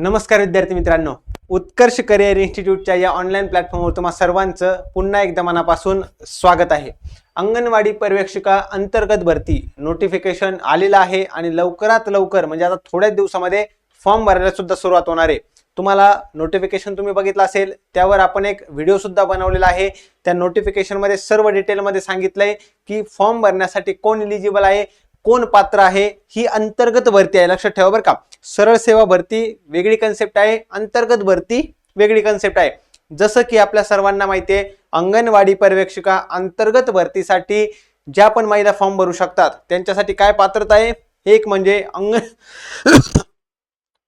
नमस्कार विद्यार्थी मित्रांनो. उत्कर्ष करिअर इन्स्टिट्यूटच्या या ऑनलाईन प्लॅटफॉर्मवर तुम्हा सर्वांचं पुन्हा एकदा मनापासून स्वागत आहे. अंगणवाडी पर्यवेक्षिका अंतर्गत भरती नोटिफिकेशन आलेलं आहे आणि लवकरात लवकर म्हणजे आता थोड्याच दिवसामध्ये फॉर्म भरायला सुद्धा सुरुवात होणार आहे. तुम्हाला नोटिफिकेशन तुम्ही बघितलं असेल त्यावर आपण एक व्हिडिओ सुद्धा बनवलेला आहे. त्या नोटिफिकेशनमध्ये सर्व डिटेलमध्ये सांगितलंय की फॉर्म भरण्यासाठी कोण इलिजिबल आहे कोण पात्र आहे ही अंतर्गत भरती आहे. लक्षात ठेवा बरं का. सरळ सेवा भरती वेगळी कन्सेप्ट आहे अंतर्गत भरती वेगळी कन्सेप्ट आहे. जसं की आपल्या सर्वांना माहिती आहे अंगणवाडी पर्यवेक्षिका अंतर्गत भरतीसाठी ज्या पण महिला फॉर्म भरू शकतात त्यांच्यासाठी काय पात्रता आहे? एक म्हणजे अंगण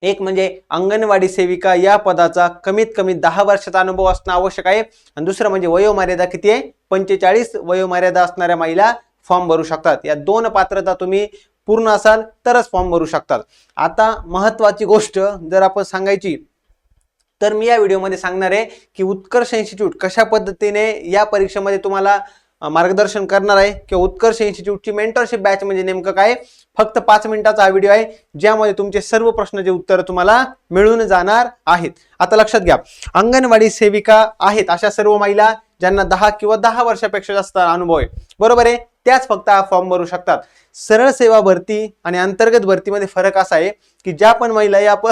एक म्हणजे अंगणवाडी सेविका या पदाचा कमीत कमी दहा वर्षाचा अनुभव असणं आवश्यक आहे. आणि दुसरं म्हणजे वयोमर्यादा किती आहे? पंचेचाळीस वयोमर्यादा असणाऱ्या महिला फॉर्म भरू शकतात. या दोन पात्रता तुम्ही पूर्ण असाल तरच फॉर्म भरू शकतात. आता महत्त्वाची गोष्ट जर आपण सांगायची तर मी या व्हिडिओमध्ये सांगणार आहे की उत्कर्ष इन्स्टिट्यूट कशा पद्धतीने या परीक्षेमध्ये तुम्हाला मार्गदर्शन करणार आहे किंवा उत्कर्ष इन्स्टिट्यूटची मेंटरशिप बॅच म्हणजे नेमकं काय? फक्त पाच मिनिटाचा हा व्हिडिओ आहे ज्यामध्ये तुमचे सर्व प्रश्नाचे उत्तर तुम्हाला मिळून जाणार आहेत. आता लक्षात घ्या अंगणवाडी सेविका आहेत अशा सर्व महिला ज्यांना दहा किंवा दहा वर्षापेक्षा जास्त अनुभव आहे. बरोबर आहे? त्याच फक्त हा फॉर्म भरू शकतात. सरळ सेवा भरती आणि अंतर्गत भरतीमध्ये फरक असा आहे की ज्या पण महिला या प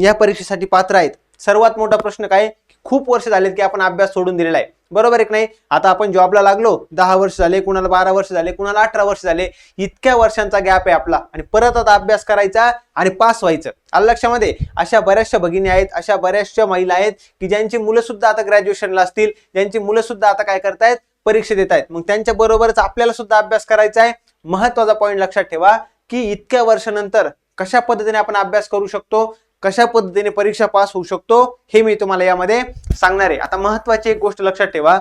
या परीक्षेसाठी पात्र आहेत. सर्वात मोठा प्रश्न काय? खूप वर्ष झालेत की आपण अभ्यास सोडून दिलेला आहे. बरोबर एक नाही? आता आपण जॉबला लागलो दहा वर्ष झाले कुणाला बारा वर्ष झाले कुणाला अठरा वर्ष झाले इतक्या वर्षांचा गॅप आहे आपला. आणि परत आता अभ्यास करायचा आणि पास व्हायचं. आलं लक्षामध्ये? अशा बऱ्याचशा भगिनी आहेत अशा बऱ्याचशा महिला आहेत की ज्यांची मुलं सुद्धा आता ग्रॅज्युएशनला असतील ज्यांची मुलं सुद्धा आता काय करतायत? परीक्षा देत आहेत. मग त्यांच्या बरोबरच आपल्याला सुद्धा अभ्यास करायचा आहे. महत्त्वाचा पॉईंट लक्षात ठेवा की इतक्या वर्षानंतर कशा पद्धतीने आपण अभ्यास करू शकतो कशा पद्धतीने परीक्षा पास होऊ शकतो हे मी तुम्हाला यामध्ये सांगणार आहे. आता महत्वाची एक गोष्ट लक्षात ठेवा.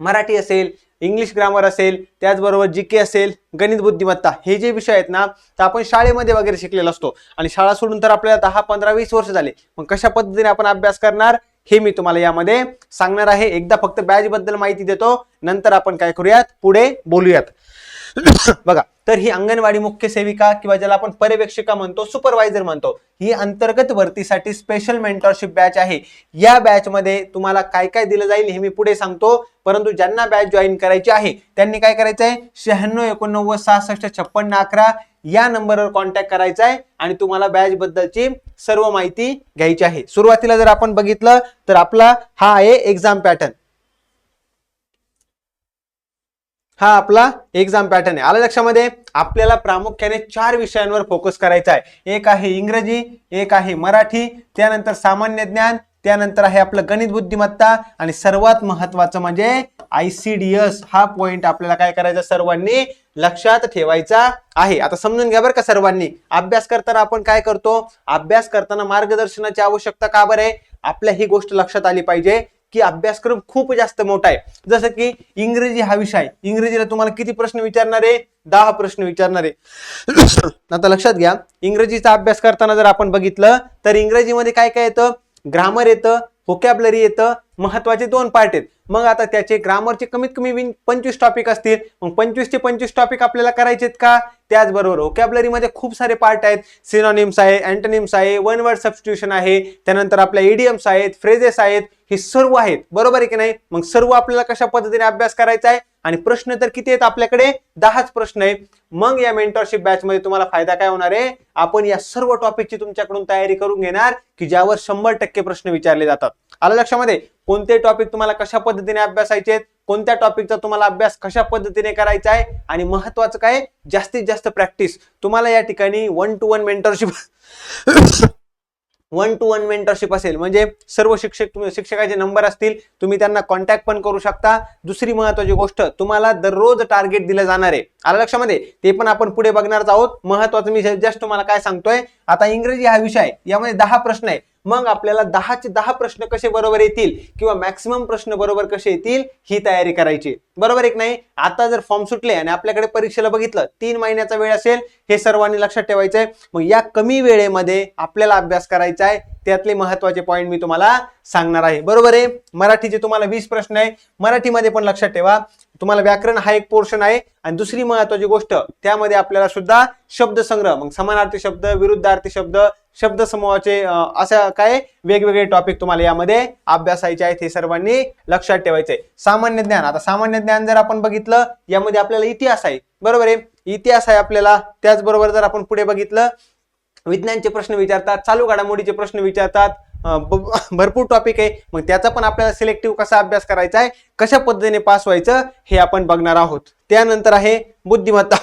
मराठी असेल इंग्लिश ग्रामर असेल त्याचबरोबर जी के असेल गणित बुद्धिमत्ता हे जे विषय आहेत ना तर आपण शाळेमध्ये वगैरे शिकलेलो असतो. आणि शाळा सोडून तर आपल्याला दहा पंधरा वीस वर्ष झाले. मग कशा पद्धतीने आपण अभ्यास करणार? हे मी तुम्हाला यामध्ये सांगणार आहे. एकदा फक्त बॅच बद्दल माहिती देतो. नंतर आपण काय करूयात? पुढे बोलूयात. बघा तर ही अंगणवाडी मुख्य सेविका किंवा ज्याला आपण पर्यवेक्षिका म्हणतो सुपरवायझर म्हणतो ही अंतर्गत भरतीसाठी स्पेशल मेंटरशिप बॅच आहे. या बॅच मध्ये तुम्हाला काय काय दिलं जाईल हे मी पुढे सांगतो. परंतु ज्यांना बॅच जॉईन करायची आहे त्यांनी काय करायचं आहे शहाण्णव एकोणनव्वद सहासष्ट छप्पन्न अकरा या नंबरवर कॉन्टॅक्ट करायचा आहे आणि तुम्हाला बॅच बद्दलची सर्व माहिती घ्यायची आहे. सुरुवातीला जर आपण बघितलं तर आपला हा आहे एक्झाम पॅटर्न हा आपला एक्झाम पॅटर्न आहे. आला लक्षामध्ये? आपल्याला प्रामुख्याने चार विषयांवर फोकस करायचा आहे. एक आहे इंग्रजी एक आहे मराठी त्यानंतर सामान्य ज्ञान त्यानंतर आहे आपलं गणित बुद्धिमत्ता आणि सर्वात महत्वाचं म्हणजे आयसीडीएस हा पॉइंट आपल्याला काय करायचा सर्वांनी? लक्षात ठेवायचा आहे. आता समजून घ्या बरं का सर्वांनी. अभ्यास करताना आपण काय करतो? अभ्यास करताना मार्गदर्शनाची आवश्यकता का बरं आहे? आपल्या ही गोष्ट लक्षात आली पाहिजे. की अभ्यासक्रम खूप जास्त मोठा आहे. जसं की इंग्रजी हा विषय आहे. इंग्रजीला तुम्हाला किती प्रश्न विचारणार आहे? दहा प्रश्न विचारणार आहे. आता लक्षात घ्या इंग्रजीचा अभ्यास करताना जर आपण बघितलं तर इंग्रजीमध्ये काय काय येतं? ग्रामर येतं व्होकॅबलरी येतं महत्त्वाचे दोन पार्ट आहेत. मग आता त्याचे ग्रामरचे कमीत कमी विन पंचवीस टॉपिक असतील. मग पंचवीस ते पंचवीस टॉपिक आपल्याला करायचे आहेत का? त्याचबरोबर vocabulary मध्ये खूप सारे पार्ट आहेत. सिनॉनिम्स आहे अँटनिम्स आहे वन वर्ड सबस्टिट्यूशन आहे. त्यानंतर आपल्या इडियम्स आहेत फ्रेजेस आहेत. हे सर्व आहेत. बरोबर आहे की नाही? मग सर्व आपल्याला कशा पद्धतीने अभ्यास करायचा आहे? आणि प्रश्न तर किती आहेत आपल्याकडे? दहाच प्रश्न आहेत. मग या मेंटरशिप बॅच मध्ये तुम्हाला फायदा काय होणार आहे? आपण या सर्व टॉपिकची तुमच्याकडून तयारी करून घेणार की ज्यावर शंभर टक्के प्रश्न विचारले जातात. आलं लक्षामध्ये? कोणते टॉपिक तुम्हाला कशा पद्धतीने अभ्यासायचे आहेत? कोणत्या टॉपिकचा तुम्हाला अभ्यास कशा पद्धतीने करायचा आहे? आणि महत्वाचं काय? जास्तीत जास्त प्रॅक्टिस तुम्हाला या ठिकाणी one to one mentorship one to one mentorship असेल. म्हणजे सर्व शिक्षक तुम्ही- शिक्षकाचे नंबर असतील तुम्ही त्यांना कॉन्टॅक्ट पण करू शकता. दुसरी महत्वाची गोष्ट तुम्हाला दररोज टार्गेट दिलं जाणार आहे. आलं लक्षामध्ये ते पण आपण पुढे बघणारच आहोत. महत्वाचं मी जस्ट तुम्हाला काय सांगतोय आता इंग्रजी हा विषय यामध्ये दहा प्रश्न आहे. मग आपल्याला दहाचे दहा प्रश्न कसे बरोबर येतील किंवा मॅक्सिमम प्रश्न बरोबर कसे येतील ही तयारी करायची. बरोबर एक नाही? आता जर फॉर्म सुटले आणि आपल्याकडे परीक्षेला बघितलं तीन महिन्याचा वेळ असेल हे सर्वांनी लक्षात ठेवायचं आहे मग या कमी वेळेमध्ये आपल्याला अभ्यास करायचा आहे. त्यातले महत्त्वाचे पॉईंट मी तुम्हाला सांगणार आहे. बरोबर आहे? मराठीचे तुम्हाला वीस प्रश्न आहे. मराठीमध्ये पण लक्षात ठेवा. तुम्हाला व्याकरण हा एक पोर्शन आहे. आणि दुसरी महत्वाची गोष्ट त्यामध्ये आपल्याला सुद्धा शब्द संग्रह मग समानार्थी शब्द विरुद्धार्थी शब्द शब्दसमूहाचे समूहाचे अशा काय वेगवेगळे टॉपिक तुम्हाला यामध्ये अभ्यासायचे आहेत हे सर्वांनी लक्षात ठेवायचे. सामान्य ज्ञान. आता सामान्य ज्ञान जर आपण बघितलं यामध्ये आपल्याला इतिहास आहे. बरोबर आहे? इतिहास आहे आपल्याला. त्याचबरोबर जर आपण पुढे बघितलं विज्ञानचे प्रश्न विचारतात चालू घडामोडीचे प्रश्न विचारतात भरपूर टॉपिक आहे. मग त्याचा पण आपल्याला सिलेक्टिव्ह कसा अभ्यास करायचा आहे कशा पद्धतीने पास व्हायचं हे आपण बघणार आहोत. त्यानंतर आहे बुद्धिमत्ता.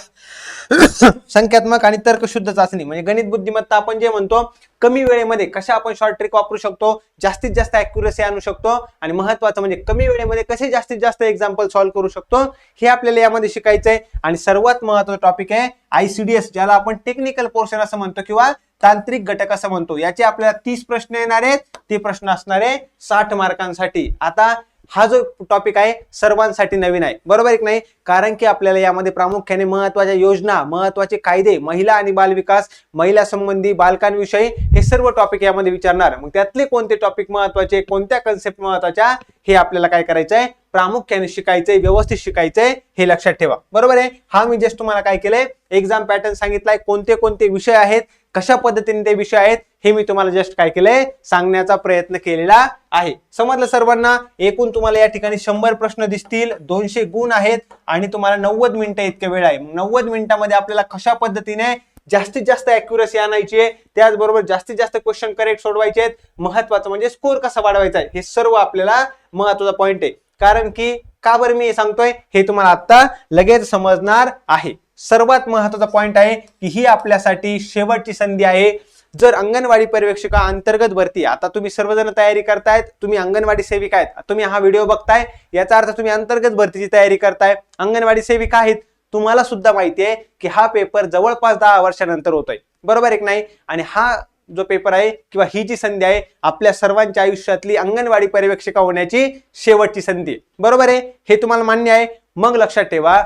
संख्यात्मक आणि तर्कशुद्ध चाचणी. म्हणजे गणित बुद्धिमत्ता आपण जे म्हणतो कमी वेळेमध्ये कशा आपण शॉर्ट ट्रिक वापरू शकतो जास्तीत जास्त अॅक्युरेसी आणू शकतो आणि महत्वाचं म्हणजे कमी वेळेमध्ये कसे जास्तीत जास्त एक्झाम्पल सॉल्व्ह करू शकतो हे आपल्याला यामध्ये शिकायचं आहे आणि सर्वात महत्त्वाचा टॉपिक आहे आयसीडीएस ज्याला आपण टेक्निकल पोर्शन असं म्हणतो किंवा तांत्रिक घटक असं म्हणतो. याचे आपल्याला तीस प्रश्न येणार आहेत. ते प्रश्न असणार आहे साठ मार्कांसाठी. आता हा जो टॉपिक आहे सर्वांसाठी नवीन आहे. बरोबर एक नाही? कारण की आपल्याला यामध्ये प्रामुख्याने महत्त्वाच्या योजना महत्त्वाचे कायदे महिला आणि बालविकास महिला संबंधी बालकांविषयी हे सर्व टॉपिक यामध्ये विचारणार. मग त्यातले कोणते टॉपिक महत्त्वाचे कोणत्या कन्सेप्ट महत्त्वाच्या हे आपल्याला काय करायचं आहे प्रामुख्याने शिकायचंय व्यवस्थित शिकायचंय हे लक्षात ठेवा. बरोबर आहे? हा मी जस्ट तुम्हाला काय केलंय? एक्झाम पॅटर्न सांगितलाय. कोणते कोणते विषय आहेत? कशा पद्धतीने ते विषय आहेत हे मी तुम्हाला जस्ट काय केलंय सांगण्याचा प्रयत्न केलेला आहे. समजलं सर्वांना? एकूण तुम्हाला या ठिकाणी शंभर प्रश्न दिसतील दोनशे गुण आहेत आणि तुम्हाला नव्वद मिनिटं इतके वेळ आहे. नव्वद मिनिटामध्ये आपल्याला कशा पद्धतीने जास्तीत जास्त अॅक्युरसी आणायची आहे त्याचबरोबर जास्तीत जास्त क्वेश्चन करेक्ट सोडवायचे आहेत महत्वाचं म्हणजे स्कोर कसा वाढवायचा आहे हे सर्व आपल्याला महत्त्वाचा पॉईंट आहे. कारण की का बरं मी हे सांगतोय? हे तुम्हाला आत्ता लगेच समजणार आहे. सर्वात महत्त्वाचा पॉईंट आहे की ही आपल्यासाठी शेवटची संधी आहे. जर अंगणवाडी पर्यवेक्षिका अंतर्गत भरती आता तुम्ही सर्वजण तयारी करतायत तुम्ही अंगणवाडी सेविका आहेत तुम्ही हा व्हिडिओ बघताय याचा अर्थ तुम्ही अंतर्गत भरतीची तयारी करताय. अंगणवाडी सेविका आहेत तुम्हाला सुद्धा माहिती आहे की हा पेपर जवळपास दहा वर्षानंतर होतोय. बरोबर आहे नाही? आणि हा जो पेपर आहे किंवा ही जी संधी आहे आपल्या सर्वांच्या आयुष्यातली अंगणवाडी पर्यवेक्षिका होण्याची शेवटची संधी बरोबर आहे? हे तुम्हाला मान्य आहे. मग लक्षात ठेवा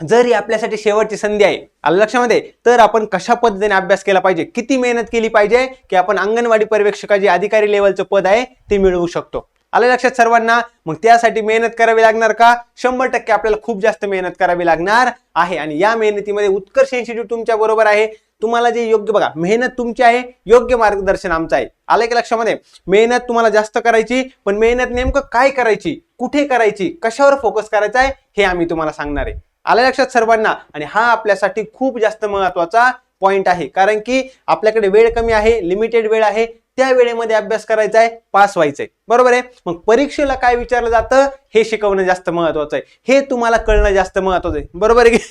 जर ही आपल्यासाठी शेवटची संधी आहे आलं लक्षामध्ये? तर आपण कशा पद्धतीने अभ्यास केला पाहिजे? किती मेहनत केली पाहिजे की आपण अंगणवाडी पर्यवेक्षका जे अधिकारी लेवलचं पद आहे ते मिळवू शकतो? आलं लक्षात सर्वांना? मग त्यासाठी मेहनत करावी लागणार का? शंभर टक्के आपल्याला खूप जास्त मेहनत करावी लागणार आहे. आणि या मेहनतीमध्ये उत्कर्ष इन्स्टिट्यूट तुमच्या बरोबर आहे. तुम्हाला जे योग्य बघा मेहनत तुमची आहे योग्य मार्गदर्शन आमचं आहे. आलं की लक्षामध्ये? मेहनत तुम्हाला जास्त करायची पण मेहनत नेमकं काय करायची? कुठे करायची? कशावर फोकस करायचा आहे? हे आम्ही तुम्हाला सांगणार आहे. आल्या लक्षात सर्वांना? आणि हा आपल्यासाठी खूप जास्त महत्त्वाचा पॉईंट आहे. कारण की आपल्याकडे वेळ कमी आहे लिमिटेड वेळ आहे. त्या वेळेमध्ये अभ्यास करायचा आहे पास व्हायचंय बरोबर आहे? मग परीक्षेला काय विचारलं जातं? हे शिकवणं जास्त महत्वाचं आहे. हे तुम्हाला कळणं जास्त महत्वाचं आहे. बरोबर आहे की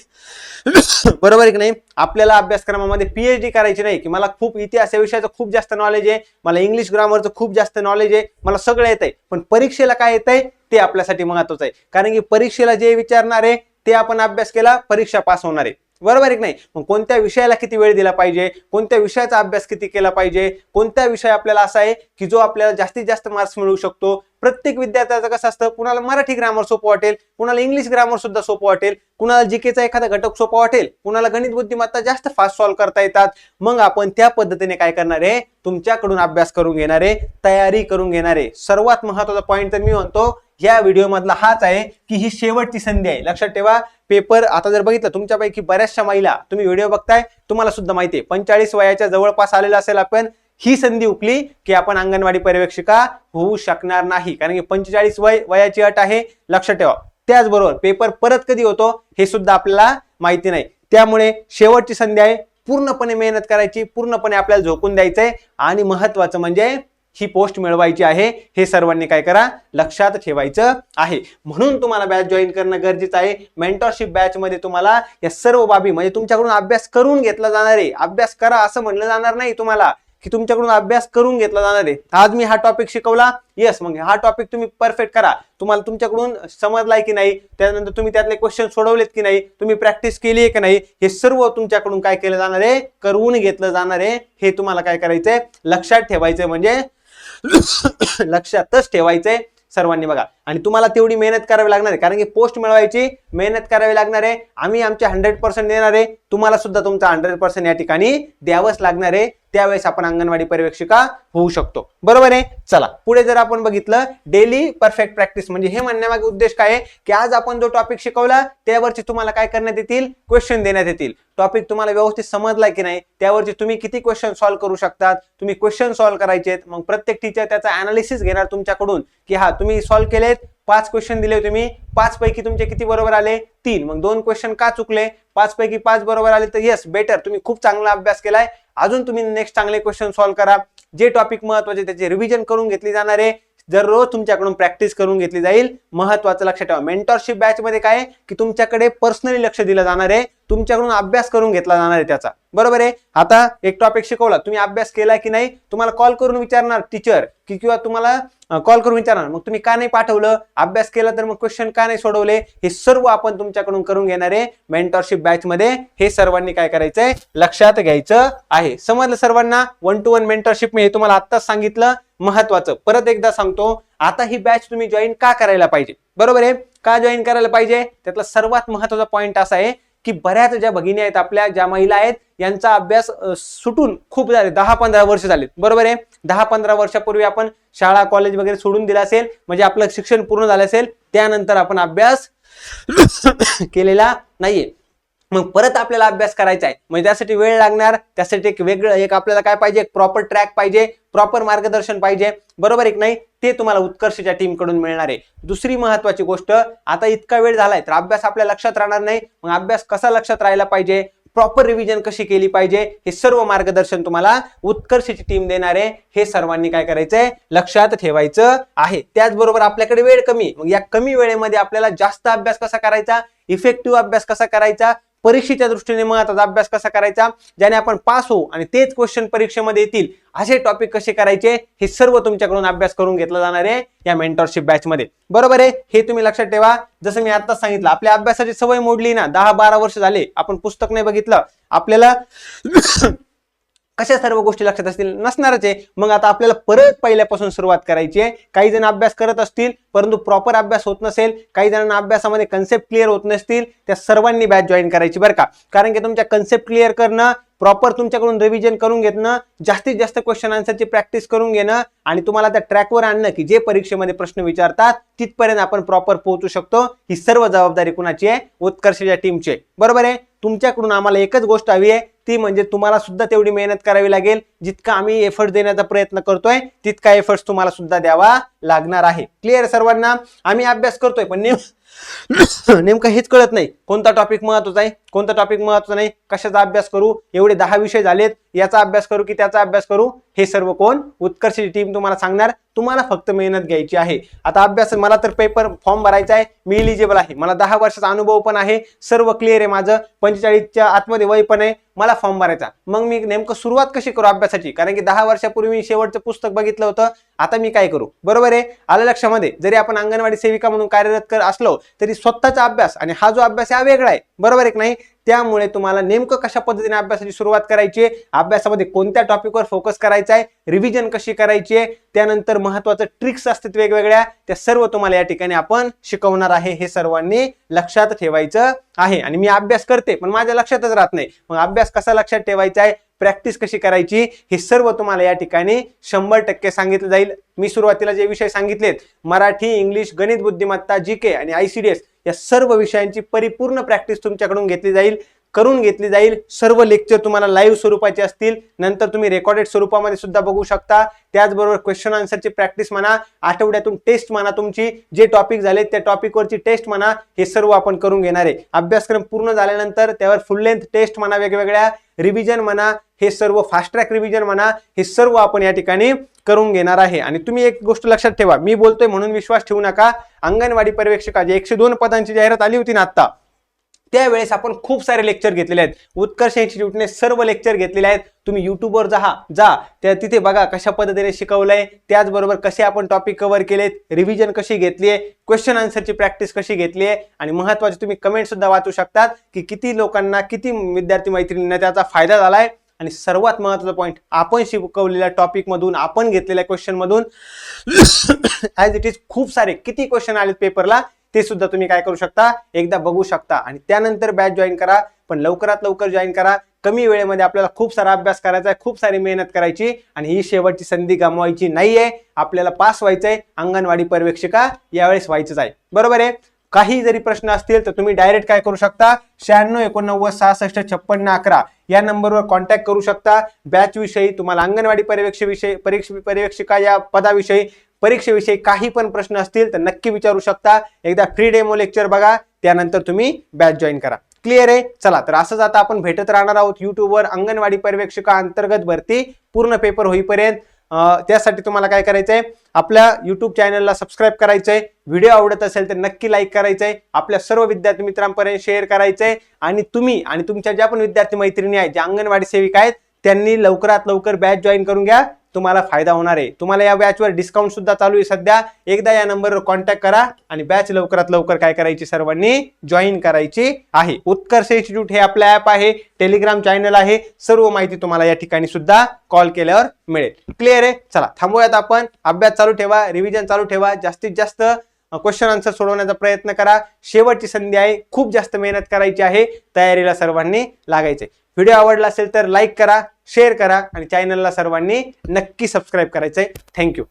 बरोबर आहे की नाही? आपल्याला अभ्यासक्रमामध्ये पीएचडी करायची नाही. की मला खूप इतिहास या विषयाचं खूप जास्त नॉलेज आहे. मला इंग्लिश ग्रामरचं खूप जास्त नॉलेज आहे. मला सगळं येत आहे पण परीक्षेला काय येत आहे ते आपल्यासाठी महत्वाचं आहे. कारण की परीक्षेला जे विचारणार आहे ते आपण अभ्यास केला परीक्षा पास होणार. आहे बरोबर एक नाही? मग कोणत्या विषयाला किती वेळ दिला पाहिजे? कोणत्या विषयाचा अभ्यास किती केला पाहिजे? कोणत्या विषय आपल्याला असा आहे की जो आपल्याला जास्तीत जास्त मार्क्स मिळू शकतो? प्रत्येक विद्यार्थ्याचं कसं असतं? कुणाला मराठी ग्रामर सोपं वाटेल कुणाला इंग्लिश ग्रामर सुद्धा सोपं वाटेल कुणाला जीकेचा एखादा घटक सोपा वाटेल कुणाला गणित बुद्धिमत्ता जास्त फास्ट सॉल्व्ह करता येतात. मग आपण त्या पद्धतीने काय करणार आहे? तुमच्याकडून अभ्यास करून घेणार आहे तयारी करून घेणार आहे. सर्वात महत्त्वाचा पॉईंट तर मी म्हणतो या व्हिडिओमधला हाच आहे की ही शेवटची संधी आहे. लक्षात ठेवा पेपर आता जर बघितलं तुमच्यापैकी बऱ्याचशा महिला तुम्ही व्हिडिओ बघताय तुम्हाला सुद्धा माहिती आहे. पंचेचाळीस वयाच्या जवळपास आलेला असेल आपण ही संधी उकली की आपण अंगणवाडी पर्यवेक्षिका होऊ शकणार नाही. कारण की पंचेचाळीस वय वयाची अट आहे लक्षात ठेवा. त्याचबरोबर पेपर परत कधी होतो हे सुद्धा आपल्याला माहिती नाही. त्यामुळे शेवटची संधी आहे पूर्णपणे मेहनत करायची पूर्णपणे आपल्याला झोकून द्यायचंय. आणि महत्वाचं म्हणजे ही पोस्ट मिळवायची आहे हे सर्वांनी काय करा लक्षात ठेवायचं आहे. म्हणून तुम्हाला बॅच जॉईन करणं गरजेचं आहे. मेंटॉरशिप बॅचमध्ये तुम्हाला या सर्व बाबी म्हणजे तुमच्याकडून अभ्यास करून घेतला जाणार आहे. अभ्यास करा असं म्हणलं जाणार नाही तुम्हाला की तुमच्याकडून अभ्यास करून घेतला जाणार आहे. आज मी हा टॉपिक शिकवला येस मग हा टॉपिक तुम्ही परफेक्ट करा. तुम्हाला तुमच्याकडून समजलाय की नाही त्यानंतर तुम्ही त्यातले क्वेश्चन सोडवलेत की नाही तुम्ही प्रॅक्टिस केली आहे की नाही हे सर्व तुमच्याकडून काय केलं जाणार आहे करून घेतलं जाणार आहे हे तुम्हाला काय करायचंय लक्षात ठेवायचंय. म्हणजे लक्षातच ठेवायचंय सर्वांनी बघा. आणि तुम्हाला तेवढी मेहनत करावी लागणार आहे. कारण की पोस्ट मिळवायची मेहनत करावी लागणार आहे. आम्ही आमचे हंड्रेड पर्सेंट देणार आहे. तुम्हाला सुद्धा तुमचा हंड्रेड पर्सेंट या ठिकाणी द्यावंच लागणार आहे. त्यावेळेस आपण अंगणवाडी पर्यवेक्षिका होऊ शकतो. बरोबर आहे? चला पुढे जर आपण बघितलं डेली परफेक्ट प्रॅक्टिस म्हणजे हे म्हणण्यामागे उद्देश काय आहे? की आज आपण जो टॉपिक शिकवला त्यावरची तुम्हाला काय करण्यात येतील? क्वेश्चन देण्यात येतील. टॉपिक तुम्हाला व्यवस्थित समजला की नाही त्यावरची तुम्ही किती क्वेश्चन सॉल्व्ह करू शकतात? तुम्ही क्वेश्चन सॉल्व्ह करायचे आहेत मग प्रत्येक टीचर त्याचा अनालिसिस घेणार तुमच्याकडून. की हा तुम्ही सॉल्व्ह केले पाच क्वेश्चन दिले तुम्ही. पाच पैकी तुमचे किती बरोबर आले? तीन. मग दोन क्वेश्चन का चुकले? पाच पैकी पाच बरोबर आले तर येस बेटर तुम्ही खूप चांगला अभ्यास केलाय. अजून तुम्ही नेक्स्ट चांगले क्वेश्चन सॉल्व्ह करा. जे टॉपिक महत्त्वाचे त्याचे रिव्हिजन करून घेतली जाणार आहे. जर रोज तुमच्याकडून प्रॅक्टिस करून घेतली जाईल. महत्वाचं लक्षात ठेवा. मेंटॉरशिप बॅच मध्ये काय की तुमच्याकडे पर्सनली लक्ष दिलं जाणार आहे. तुमच्याकडून अभ्यास करून घेतला जाणार आहे त्याचा. बरोबर आहे? आता एक टॉपिक शिकवला. तुम्ही अभ्यास केला की नाही तुम्हाला कॉल करून विचारणार टीचर की किंवा तुम्हाला कॉल करून विचारणार. मग तुम्ही का नाही पाठवलं? अभ्यास केला तर मग क्वेश्चन का नाही सोडवले? हे सर्व आपण तुमच्याकडून करून घेणार आहे मेंटॉरशिप बॅच मध्ये. हे सर्वांनी काय करायचंय? लक्षात घ्यायचं आहे. समजलं सर्वांना? वन टू वन मेंटॉरशिप मी हे तुम्हाला आत्ताच सांगितलं. महत्वाचं. परत एकदा सांगतो. आता ही बॅच तुम्ही जॉईन का करायला पाहिजे? बरोबर आहे? का जॉईन करायला पाहिजे? त्यातला सर्वात महत्त्वाचा पॉईंट असा आहे की बऱ्याच ज्या भगिनी आहेत आपल्या ज्या महिला आहेत यांचा अभ्यास सुटून खूप झाले. दहा पंधरा वर्ष झालेत. बरोबर आहे? दहा पंधरा वर्षापूर्वी आपण शाळा कॉलेज वगैरे सोडून दिला असेल म्हणजे आपलं शिक्षण पूर्ण झालं असेल त्यानंतर आपण अभ्यास केलेला नाहीये. मग परत आपल्याला अभ्यास करायचा आहे म्हणजे त्यासाठी वेळ लागणार त्यासाठी एक वेगळं एक आपल्याला काय पाहिजे? एक प्रॉपर ट्रॅक पाहिजे प्रॉपर मार्गदर्शन पाहिजे. बरोबर एक नाही? ते तुम्हाला उत्कर्षच्या टीमकडून मिळणार आहे. दुसरी महत्वाची गोष्ट आता इतका वेळ झालाय तर अभ्यास आपल्या लक्षात राहणार नाही. मग अभ्यास कसा लक्षात राहायला पाहिजे? प्रॉपर रिव्हिजन कशी केली पाहिजे? हे सर्व मार्गदर्शन तुम्हाला उत्कर्षची टीम देणार आहे. हे सर्वांनी काय करायचंय? लक्षात ठेवायचं आहे. त्याचबरोबर आपल्याकडे वेळ कमी. मग या कमी वेळेमध्ये आपल्याला जास्त अभ्यास कसा करायचा? इफेक्टिव्ह अभ्यास कसा करायचा? परीक्षेच्या दृष्टीने महत्त्वाचा अभ्यास कसा करायचा? ज्याने आपण पास होऊ आणि तेच क्वेश्चन परीक्षेमध्ये येतील असे टॉपिक कसे करायचे? हे सर्व तुमच्याकडून अभ्यास करून घेतला जाणार आहे या मेंटॉरशिप बॅच मध्ये. बरोबर आहे? हे तुम्ही लक्षात ठेवा. जसं मी आता सांगितलं आपल्या अभ्यासाची सवय मोडली ना दहा बारा वर्ष झाले आपण पुस्तक नाही बघितलं. आपल्याला कशा सर्व गोष्टी लक्षात असतील? नसणारच आहे. मग आता आपल्याला परत पहिल्यापासून सुरुवात करायची आहे. काही जण अभ्यास करत असतील परंतु प्रॉपर अभ्यास होत नसेल काही जणांना अभ्यासामध्ये कन्सेप्ट क्लिअर होत नसतील त्या सर्वांनी बॅच जॉईन करायची बरं का? कारण की तुमच्या कन्सेप्ट क्लिअर करणं प्रॉपर तुमच्याकडून रिव्हिजन करून घेतणं जास्तीत जास्त क्वेश्चन आन्सरची प्रॅक्टिस करून घेणं आणि तुम्हाला त्या ट्रॅकवर आणणं की जे परीक्षेमध्ये प्रश्न विचारतात तिथपर्यंत आपण प्रॉपर पोहोचू शकतो. ही सर्व जबाबदारी कुणाची आहे? उत्कर्षच्या टीमची आहे. बरोबर आहे? तुमच्याकडून आम्हाला एकच गोष्ट हवी आहे. ती म्हणजे तुम्हाला सुद्धा तेवढी मेहनत करावी लागेल. जितका आम्ही एफर्ट देण्याचा प्रयत्न करतोय तितका एफर्ट तुम्हाला सुद्धा द्यावा लागणार आहे. क्लिअर सर्वांना? आम्ही अभ्यास करतोय पण नेम नेमकं हेच कळत नाही. कोणता टॉपिक महत्त्वाचा आहे? कोणता टॉपिक महत्त्वाचा नाही? कशाचा अभ्यास करू? एवढे दहा विषय झालेत. याचा अभ्यास करू की त्याचा अभ्यास करू? हे सर्व कोण? उत्कर्षची टीम तुम्हाला सांगणार. तुम्हाला फक्त मेहनत घ्यायची आहे. आता अभ्यास मला तर पेपर फॉर्म भरायचा आहे. मी इलिजिबल आहे. मला दहा वर्षाचा अनुभव पण आहे. सर्व क्लिअर आहे माझं. पंचेचाळीसच्या आतमध्ये वय पण आहे. मला फॉर्म भरायचा. मग मी नेमकं सुरुवात कशी करू अभ्यासाची? कारण की दहा वर्षापूर्वी मी शेवटचं पुस्तक बघितलं होतं. आता मी काय करू? बरोबर आहे? आलं लक्षामध्ये? जरी आपण अंगणवाडी सेविका म्हणून कार्यरत कर असलो तरी स्वतःचा अभ्यास आणि हा जो अभ्यास हा वेगळा आहे. बरोबर आहे की नाही? त्यामुळे तुम्हाला नेमकं कशा पद्धतीने अभ्यासाची सुरुवात करायची आहे? अभ्यासामध्ये कोणत्या टॉपिकवर फोकस करायचा आहे? रिव्हिजन कशी करायची आहे? त्यानंतर महत्वाचं ट्रिक्स असतात वेगवेगळ्या. त्या सर्व तुम्हाला या ठिकाणी आपण शिकवणार आहे. हे सर्वांनी लक्षात ठेवायचं आहे. आणि मी अभ्यास करते पण माझ्या लक्षातच राहत नाही. मग अभ्यास कसा लक्षात ठेवायचा आहे? प्रॅक्टिस कशी करायची हे सर्व तुम्हाला या ठिकाणी शंभर टक्के सांगितलं जाईल. मी सुरुवातीला जे विषय सांगितलेत मराठी इंग्लिश गणित बुद्धिमत्ता जी के आणि आय सी डी एस या सर्व विषयांची परिपूर्ण प्रॅक्टिस तुमच्याकडून घेतली जाईल. करून घेतली जाईल. सर्व लेक्चर तुम्हाला लाईव्ह स्वरूपाचे असतील. नंतर तुम्ही रेकॉर्डेड स्वरूपामध्ये सुद्धा बघू शकता. त्याचबरोबर क्वेश्चन आन्सरची प्रॅक्टिस म्हणा आठवड्यातून टेस्ट म्हणा तुमची. जे टॉपिक झाले त्या टॉपिकवरची टेस्ट म्हणा हे सर्व आपण करून घेणार आहे. अभ्यासक्रम पूर्ण झाल्यानंतर त्यावर फुल लेंथ टेस्ट म्हणा वेगवेगळ्या. रिव्हिजन म्हणा हे सर्व फास्ट ट्रॅक रिव्हिजन म्हणा हे सर्व आपण या ठिकाणी करून घेणार आहे. आणि तुम्ही एक गोष्ट लक्षात ठेवा. मी बोलतोय म्हणून विश्वास ठेवू नका. अंगणवाडी पर्यवेक्षका जे एकशे दोन पदांची जाहिरात आली होती ना आता त्यावेळेस आपण खूप सारे लेक्चर घेतलेले आहेत. उत्कर्ष इन्स्टिट्यूटने सर्व लेक्चर घेतलेले आहेत. तुम्ही युट्यूबवर जा जा. त्या तिथे बघा कशा पद्धतीने शिकवलंय. त्याचबरोबर कसे आपण टॉपिक कव्हर केलेत. रिव्हिजन कशी घेतली आहे क्वेश्चन आन्सरची प्रॅक्टिस कशी घेतली आहे आणि महत्त्वाचे तुम्ही कमेंट सुद्धा वाचू शकतात की किती लोकांना किती विद्यार्थी मैत्रिणींना त्याचा फायदा झाला आहे आणि सर्वात महत्त्वाचा पॉईंट आपण शिकवलेल्या टॉपिकमधून आपण घेतलेल्या क्वेश्चनमधून ॲज इट इज खूप सारे किती क्वेश्चन आलेत पेपरला ते सुद्धा तुम्ही काय करू शकता? एकदा बघू शकता. आणि त्यानंतर बॅच जॉईन करा पण लवकरात लवकर जॉईन करा. कमी वेळेमध्ये आपल्याला खूप सारा अभ्यास करायचा आहे खूप सारी मेहनत करायची आणि ही शेवटची संधी गमवायची नाहीये. आपल्याला पास व्हायचंय अंगणवाडी पर्यवेक्षिका यावेळेस व्हायचंच आहे. बरोबर आहे? काही जरी प्रश्न असतील तर तुम्ही डायरेक्ट काय करू शकता? शहाण्णव एकोणनव्वद सहासष्ट छप्पन्न अकरा या नंबरवर कॉन्टॅक्ट करू शकता. बॅच विषयी तुम्हाला अंगणवाडी पर्यवेक्षविषयी परीक्ष पर्यवेक्षिका या पदाविषयी परीक्षेविषयी काही पण प्रश्न असतील तर नक्की विचारू शकता. एकदा फ्री डेमो लेक्चर बघा त्यानंतर तुम्ही बॅच जॉईन करा. क्लिअर आहे? चला तर असंच आता आपण भेटत राहणार आहोत युट्यूबवर अंगणवाडी पर्यवेक्षका अंतर्गत भरती पूर्ण पेपर होईपर्यंत. त्यासाठी तुम्हाला काय करायचं आहे आपल्या युट्यूब चॅनलला सबस्क्राईब आहे व्हिडिओ आवडत असेल तर नक्की लाईक करायचं आहे आपल्या सर्व विद्यार्थी मित्रांपर्यंत शेअर करायचं आहे आणि तुम्ही आणि तुमच्या ज्या पण विद्यार्थी मैत्रिणी आहेत ज्या अंगणवाडी सेविका आहेत त्यांनी लवकरात लवकर बॅच जॉईन करून घ्या. तुम्हाला फायदा होणार आहे. तुम्हाला या बॅचवर डिस्काउंट सुद्धा चालू आहे सध्या. एकदा या नंबरवर कॉन्टॅक्ट करा आणि बॅच लवकरात लवकर काय करायची सर्वांनी जॉईन करायची आहे. उत्कर्ष इन्स्टिट्यूट हे आपलं ऍप आहे टेलिग्राम चॅनल आहे. सर्व माहिती तुम्हाला या ठिकाणी सुद्धा कॉल केल्यावर मिळेल. क्लिअर आहे? चला थांबूयात आपण. अभ्यास चालू ठेवा रिव्हिजन चालू ठेवा. जास्तीत जास्त क्वेश्चन आन्सर सोडवण्याचा प्रयत्न करा. शेवटची संधी आहे. खूप जास्त मेहनत करायची आहे. तयारीला सर्वांनी लागायचे व्हिडिओ आवडला असेल तर लाईक करा. शेअर करा आणि चॅनलला सर्वांनी नक्की सबस्क्राईब आहे थँक्यू